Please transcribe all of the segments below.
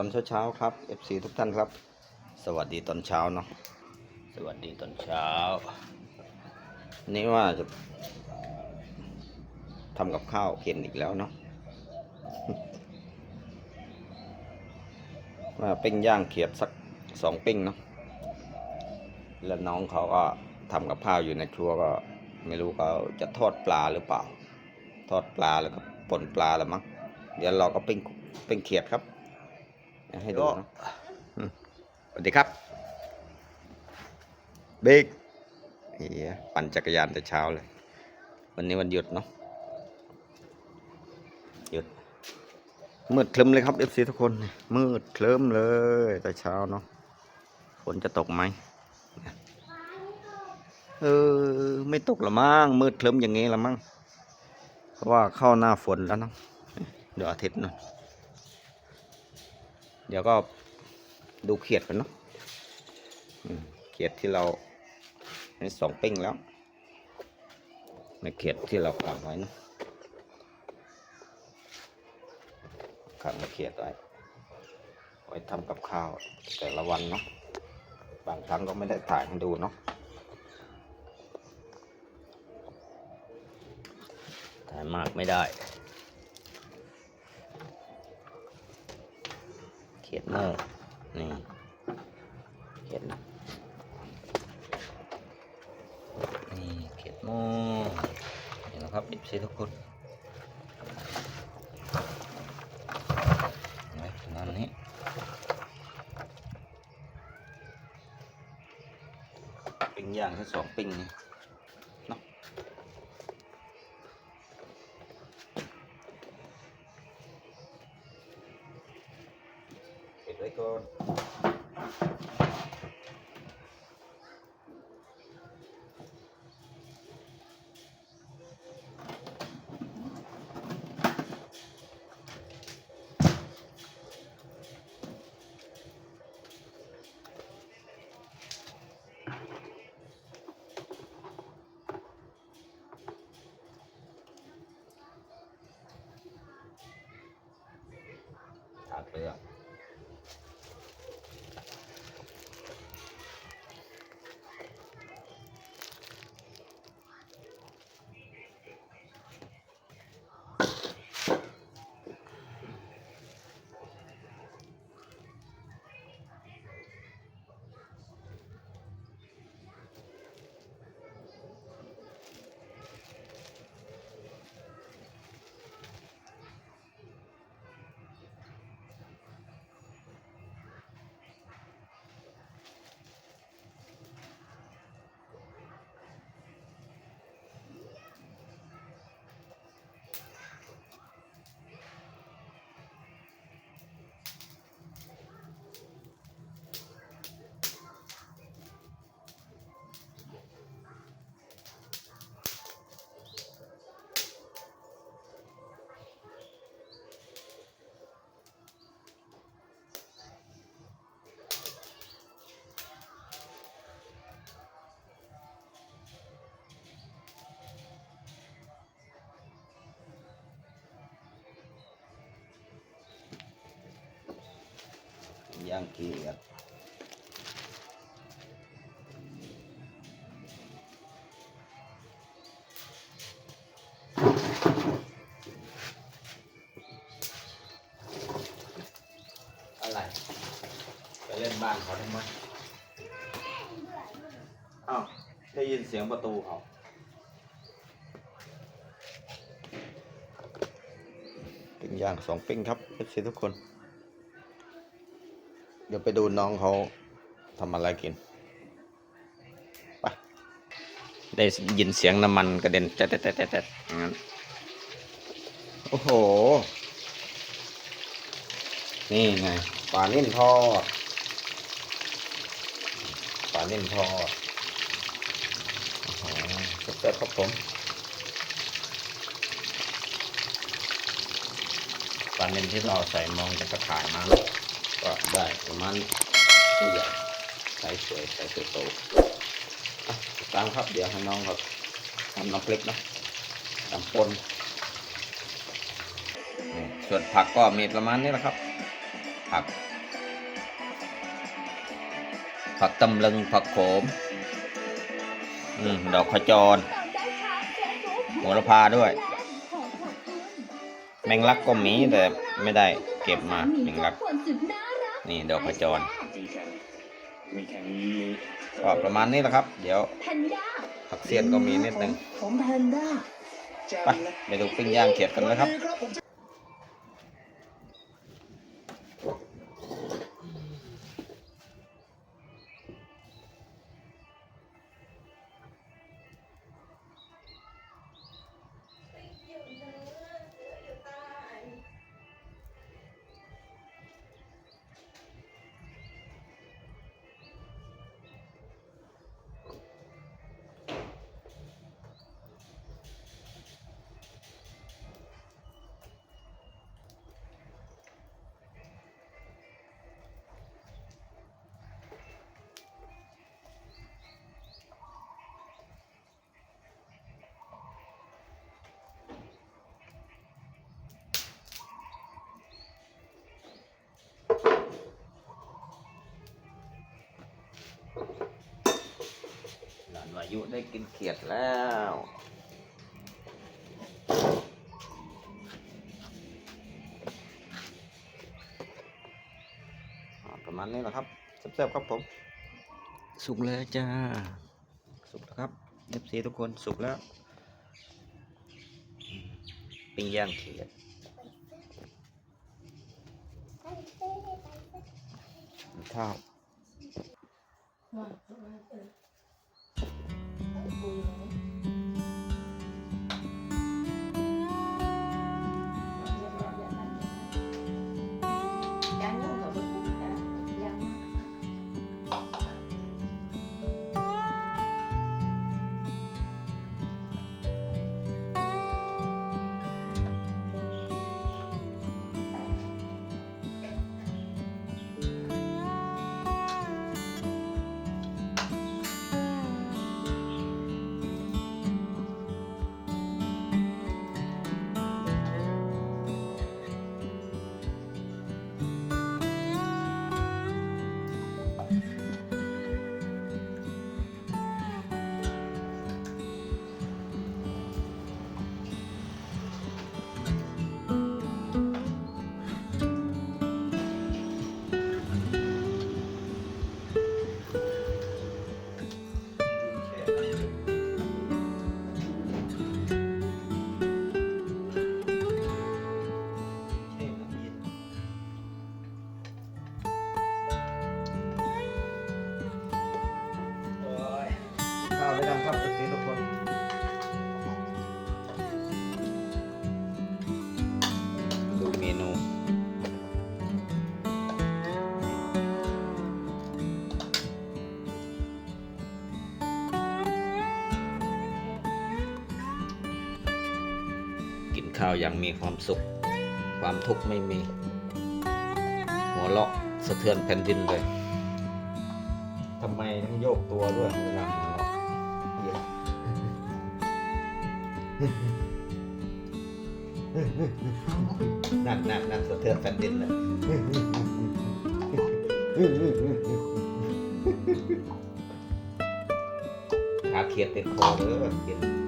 ตอนเช้าๆครับ FC ทุกท่านครับ สวัสดีตอนเช้าเนาะสวัสดีตอนเช้า นี่ว่าจะทำกับข้าวเข็นอีกแล้วเนาะว่าปิ้งย่างเขียดสักสองปิ้งเนาะแล้วน้องเขาก็ทำกับข้าวอยู่ในครัวก็ไม่รู้เขาจะทอดปลาหรือเปล่า ทอดปลาแล้วก็ป่นปลาแล้วมั้งเดี๋ยวเราก็ปิ้งปิ้งเขียดครับเดี๋ยว ให้ดูนะอืมสวัสดีครับเบกเฮียปั่นจักรยานแต่เช้าเลย วันนี้วันหยุดเนาะหยุด มืดคลึ้มเลยครับเอฟซีทุกคน มืดเคลิ้มเลยแต่เช้าเนาะฝนจะตกไหมเออไม่ตกละมั้งมืดเคลิ้มอย่างงี้ละมั้งเพราะว่าเข้าหน้าฝนแล้วเนาะเดี๋ยวอาทิตย์เนาะ เดี๋ยวก็ดูเขียดกันเนาะเขียดที่เราให้สองปิ้งแล้วในเขียดที่เราขังไว้นะขังมาเขียดไว้ไว้ทำกับข้าวแต่ละวันเนาะบางครั้งก็ไม่ได้ถ่ายให้ดูเนาะถ่ายมากไม่ได้ เขียดโม่นี่เขียดนะนี่เขียดโม่นี่นะครับอิบซีทุกคนไว้ประมาณนี้ปิ้งย่างแค่สองปิ้งนี่ ไว้ก่อนถาดเรือปิ้ งย่างเขียดอะไรไปเล่นบ้านเขาทำไมอ้าวได้ยินเสียงประตูเขาปิ้งย่างสองปิ้งครับเอฟซีทุกคน เดี๋ยวไปดูน้องเขาทำอะไรกินไปได้ยินเสียงน้ำมันกระเด็นแจ๊ดแจ๊ดแจ๊ดแจ๊ดอย่างนั้นโอ้โห นี่ไงปลานิ่นทอดปลานิ่นทอดสุดยอดครับผมปลาเน้นที่เราใส่มองจากระถางมานะ ก็ได้ประมาณนี้ใหญ่ใส่สวยใส่สวยโตตามครับเดี๋ยวให้น้องครับทำน้ำพริกนะน้ำปนส่วนผักก็มีประมาณนี้แหละครับ ผัก ผักตำลึงผักโขมอืมดอกขจรโหระพาด้วย แมงลักก็มีแต่ไม่ได้เก็บมาแมงลัก นี่ดอกขจรมีแข่งมีแข่งมีก็ประมาณนี้แหละครับ เดี๋ยวแพนด้าผักเสียนก็มีนิดนึง ผมแพนด้าไปไปดูปิ้งย่างเขียดกันเลยครับ ยุได้กินเขียดแล้วอ่าประมาณนี้แหละครับแซ่บๆครับผม สุกแล้วจ้า สุกแล้วครับเอฟซีทุกคนสุกแล้วอืมปิ้งย่างเขียดข้าว กินข้าอย่างมีความสุข ความทุกข์ไม่มี หัวเราะสะเทือนแผ่นดินเลยทำไมต้องโยกตัวด้วยเวลาหัวเราะเหี้ยนั่นนั่นนั่นสะเทือนแผ่นดินเลยขาเขียดติดคอเลยกินหั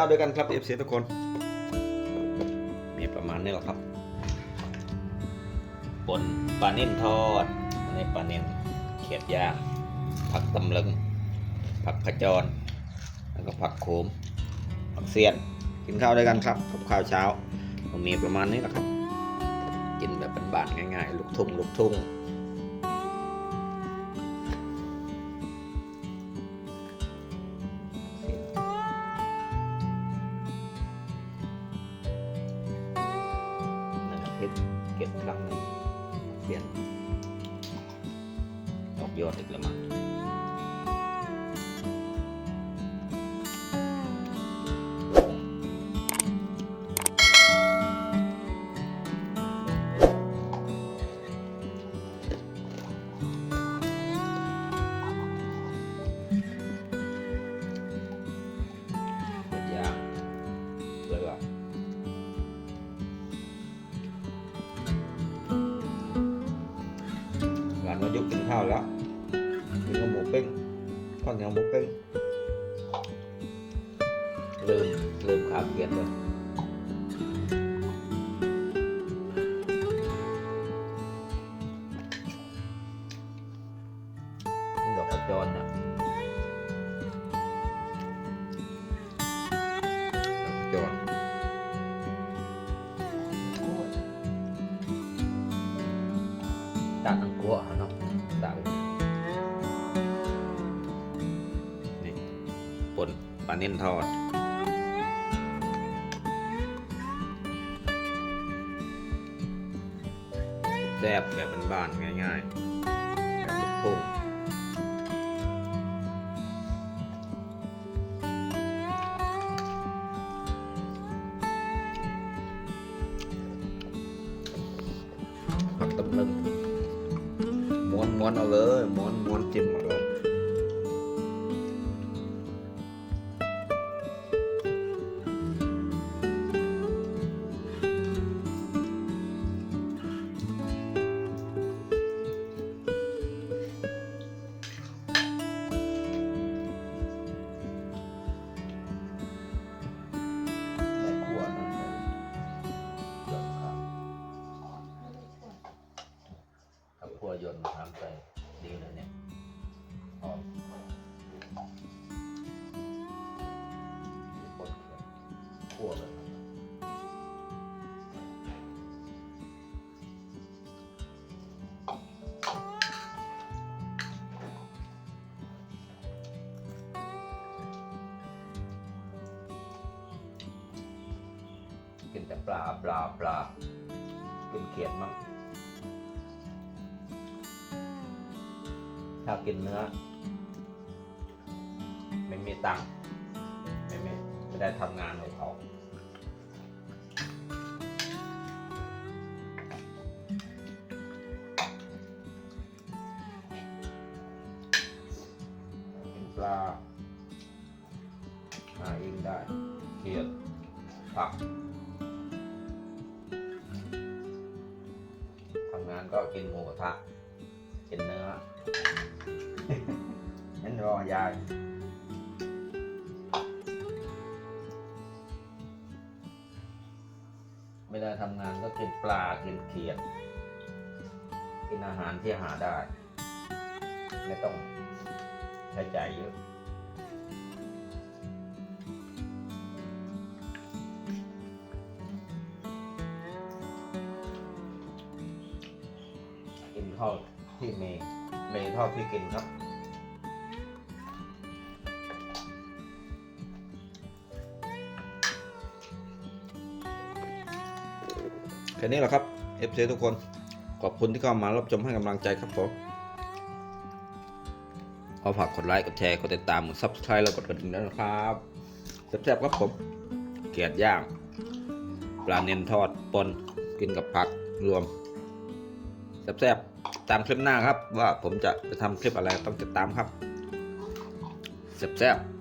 าวด้วยกันครับเอฟซีทุกคน มีประมาณนี้แหละครับปนปลาเนิ่นทอดอันปลาเนิ่นเขียดย่างผักตำลึงผักขจร แล้วก็ผักโขมผักเสียนกินข้าวด้วยกันครับกับข้าวเช้ามีประมาณนี้แหละครับ กินแบบบ้านๆง่ายๆ ลูกทุ่งลูกทุ่ง นั่นเก็บ ละกินกับหมูปิ้งข้าวเหนียวหมูปิ้งลืมลืมขาเกียดเลยดอกกระจรนะ เน้นทอด แซ่บแบบบ้านๆง่ายๆแบบลูกทุ่ง คั่วเลยกินแต่ปลาปลาปลากินเขียดมั้งถ้ากินเนื้อ ไม่มีตังค์ไม่ไม่ไม่ได้ทำงานให้เขา ก็กินหมูกระทะกินเนื้อนั่นรอยายไม่ได้ทำงานก็กินปลากินเขียด กินอาหารที่หาได้ ไม่ต้องใช้จ่ายเยอะ เท่าที่มีมีเท่าที่กินครับ แค่นี้แหละครับ FC ทุกคน ขอบคุณที่เข้ามารับชมให้กำลังใจครับผมขอฝากกดไลค์ กดแชร์ กดติดตามกด Subscribe แล้วกดกระดิ่งด้วยนะครับแซ่บๆครับผม เกียดย่าง ปลาเน้นทอดปนกินกับผักรวมแซ่บๆ ตามคลิปหน้าครับ ว่าผมจะไปทำคลิปอะไรต้องติดตามครับแซ่บๆ